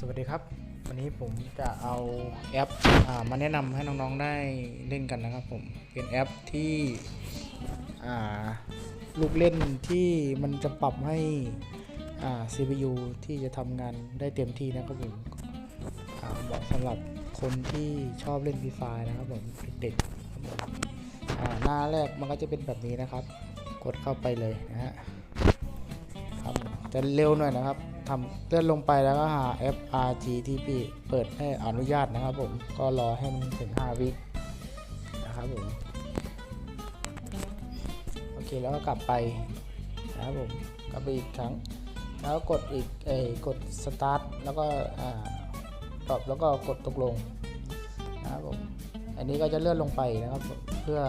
สวัสดีครับ วันนี้ผมจะเอาแอปอมาแนะนำให้น้องๆได้เล่นกันนะครับผมเป็นแอปที่ลูกเล่นที่มันจะปรับให้ CPU ที่จะทำงานได้เต็มที่นะครับผมอ่าเหมาะสำหรับคนที่ชอบเล่นฟรีไฟนะครับผมเด็กๆหน้าแรกมันก็จะเป็นแบบนี้นะครับ กดเข้าไปเลยนะฮะครับจะเร็วหน่อยนะครับ ทำเลื่อนลงไปแล้วก็หา FRGTP เปิดให้อนุญาตนะครับผม ก็รอให้มันถึง 5 วินะครับผม โอเคแล้วก็กลับไปนะครับผม กลับไปอีกครั้ง แล้วกดอีกเอยกด start แล้วก็ตอบแล้วก็กดตกลงนะครับผม อันนี้ก็จะเลื่อนลงไปนะครับ เพื่อ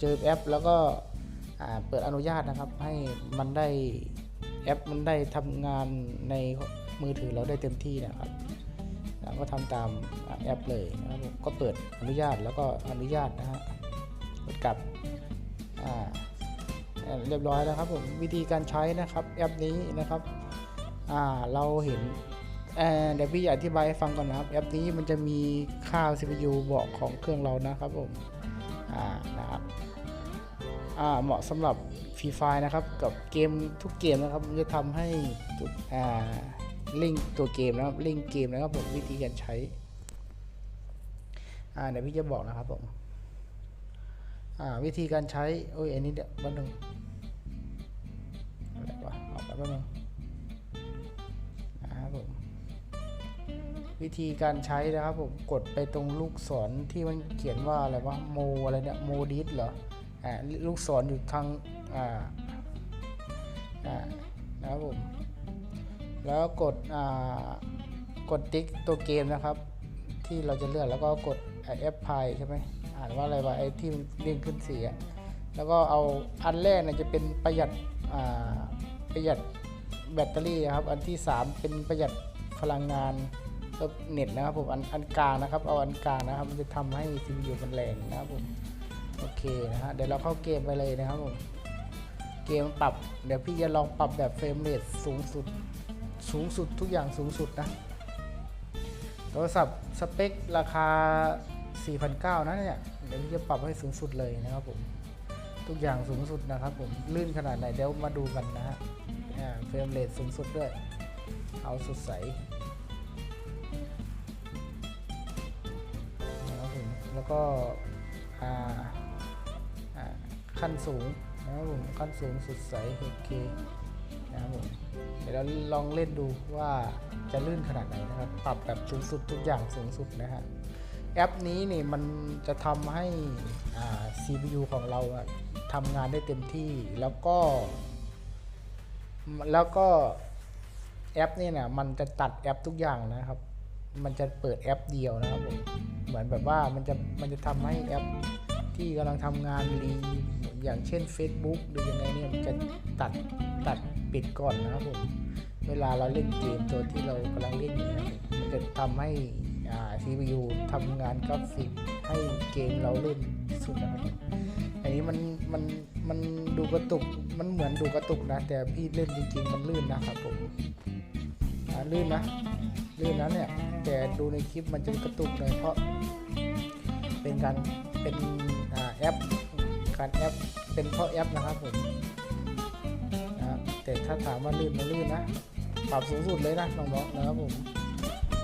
เจอแอปแล้วก็เปิดอนุญาตนะครับ ให้มันได้ แอปมันได้ทำงานในมือถือเราได้เต็มที่นะครับแล้วก็ทำตามแอปเลยนะครับก็เปิดอนุญาตแล้วก็อนุญาตนะฮะกดกลับเรียบร้อยแล้วครับผมวิธีการใช้นะครับแอปนี้นะครับเราเห็นเดี๋ยวพี่อธิบายให้ฟังก่อนนะครับ แอปนี้มันจะมีค่า CPU บอกของเครื่องเรานะครับผมนะครับ เหมาะสำหรับฟรีไฟนะครับกับเกมทุกเกมนะครับมันจะทำให้อ่าลิงก์ตัวเกมนะครับลิงก์เกมนะครับผมวิธีการใช้อ่าเดี๋ยวพี่จะบอกนะครับผมอ่าวิธีการใช้โอ้ยอันนี้เดี๋ยวแป๊บนึงอะไรวะออกไปแป๊บนึงนะครับผมวิธีการใช้นะครับผมกดไปตรงลูกศรที่มันเขียนว่าอะไรวะโมอะไรเนี่ยโมดิสเหรอ ลูกศรอยู่ทางอ่าอ่านะครับผมแล้วกดอ่ากดติ๊กตัวเกมนะครับ ที่เราจะเลือกแล้วก็กดแอปพายใช่ไหมอ่านว่าอะไรวะไอ้ที่มันเด้งขึ้นสีอะแล้วก็เอาอันแรกเนี่ยจะเป็นประหยัดอ่าประหยัดแบตเตอรี่ครับ อันที่ 3 เป็นประหยัดพลังงานล้วเน็ตนะครับผมอันอันกลางนะครับ เอาอันกลางนะครับ มันจะทำให้ CPU มันแรงนะครับผม โอเคนะฮะเดี๋ยวเราเข้าเกมไปเลยนะครับผมเกมปรับเดี๋ยวพี่จะลองปรับแบบเฟรมเรทสูงสุดสูงสุดทุกอย่างสูงสุดนะโทรศัพท์สเปคราคา 4,900นะเนี่ยเดี๋ยวพี่จะปรับให้สูงสุดเลยนะครับผมทุกอย่างสูงสุดนะครับผมลื่นขนาดไหนเดี๋ยวมาดูกันนะฮะเฟรมเรทสูงสุดด้วย เอาสุดใสนะครับผมแล้วก็อ่า ขั้นสูงนะครับผมขั้นสูงสุดใสโอเคนะครับผมเดี๋ยวเราลองเล่นดูว่าจะลื่นขนาดไหนนะครับ ปรับแบบสูงสุดทุกอย่างสูงสุดนะฮะแอปนี้นี่มันจะทำให้ CPU ของเราทำงานได้เต็มที่แล้วก็ แล้วก็แอปนี่เนี่ยมันจะตัดแอปทุกอย่างนะครับ มันจะเปิดแอปเดียวนะครับผมเหมือนแบบว่ามันจะมันจะทำให้แอป ที่กำลังทำงานรีอย่างเช่น Facebook หรือยังไงเนี่ยมันจะตัดตัดปิดก่อนนะครับผมเวลาเราเล่นเกมตัวที่เรากำลังเล่นอยู่นะมันจะทำให้อ่า CPU ทำงานกราฟิกให้เกมเราเล่นสุดนะครับผมอันนี้มันมันมันดูกระตุกมันเหมือนดูกระตุกนะ แต่พี่เล่นจริงๆมันลื่นนะครับผมลื่นนะลื่นนะเนี่ยแต่ดูในคลิปมันจะกระตุกหน่อยเพราะเป็นการ เป็นอแอปการแอปเป็นเพราะแอปนะครับผมนะครับแต่ถ้าถามว่าลื่นไมันลื่นนะปรับสูงสุดเลยนะน้องๆนะครับผม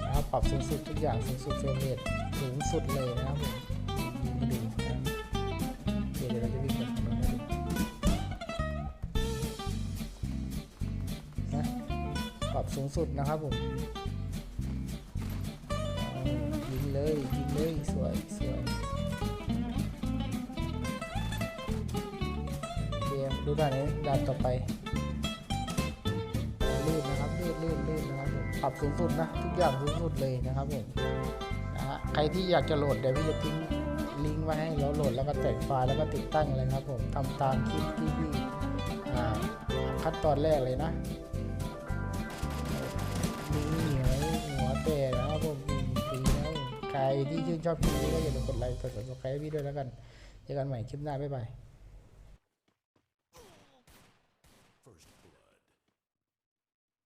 นะครับปรับสูงสุดทุกอย่างสูงสุดเฟรมเรทสูงสุดเลยนะครับผมดูนะเดี๋ยวเดี๋ยวเราจะวิ่งไปข้างนอกให้ดูนะปรับสูงสุดนะครับผมยิงเลยยิงเลยสวยสวย ดูด่านนี้ด่านต่อไปลื่นนะครับลื่นลื่นลื่นนะครับผมปรับสูงสุดนะทุกอย่างสูงสุดเลยนะครับผมนะฮะใครที่อยากจะโหลดเดี๋ยวพี่จะทิ้งลิงก์ไว้ให้แล้วโหลดแล้วก็แตกไฟล์แล้วก็ติดตั้งเลยครับผมทำตามคลิปที่พี่อ่าขั้นตอนแรกเลยนะนี่ไงหัวแต่นะครับผมฟรีนะครับผมใครที่ชื่นชอบคลิปนี้ก็อย่าลืมกดไลค์กด subscribe ให้พี่ด้วยแล้วกันเจอกันใหม่คลิปหน้าบ๊ายบาย